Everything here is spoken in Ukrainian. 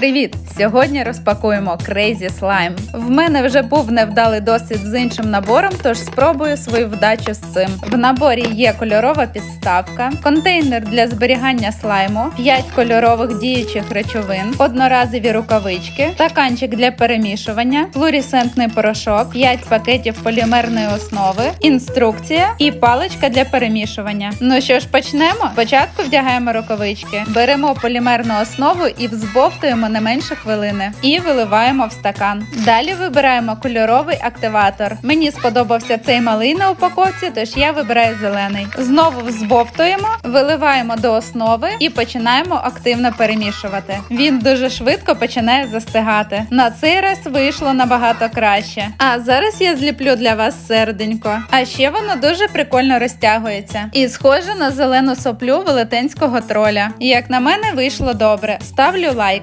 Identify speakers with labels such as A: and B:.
A: Привіт! Сьогодні розпакуємо Crazy Slime. В мене вже був невдалий досвід з іншим набором, тож спробую свою вдачу з цим. В наборі є кольорова підставка, контейнер для зберігання слайму, 5 кольорових діючих речовин, одноразові рукавички, стаканчик для перемішування, флуоресцентний порошок, 5 пакетів полімерної основи, інструкція і паличка для перемішування. Ну що ж, почнемо? Спочатку вдягаємо рукавички, беремо полімерну основу і взбовтуємо не менше хвилини. І виливаємо в стакан. Далі вибираємо кольоровий активатор. Мені сподобався цей малий на упаковці, тож я вибираю зелений. Знову взбовтуємо, виливаємо до основи і починаємо активно перемішувати. Він дуже швидко починає застигати. На цей раз вийшло набагато краще. А зараз я зліплю для вас серденько. А ще воно дуже прикольно розтягується. І схоже на зелену соплю велетенського троля. Як на мене, вийшло добре. Ставлю лайк.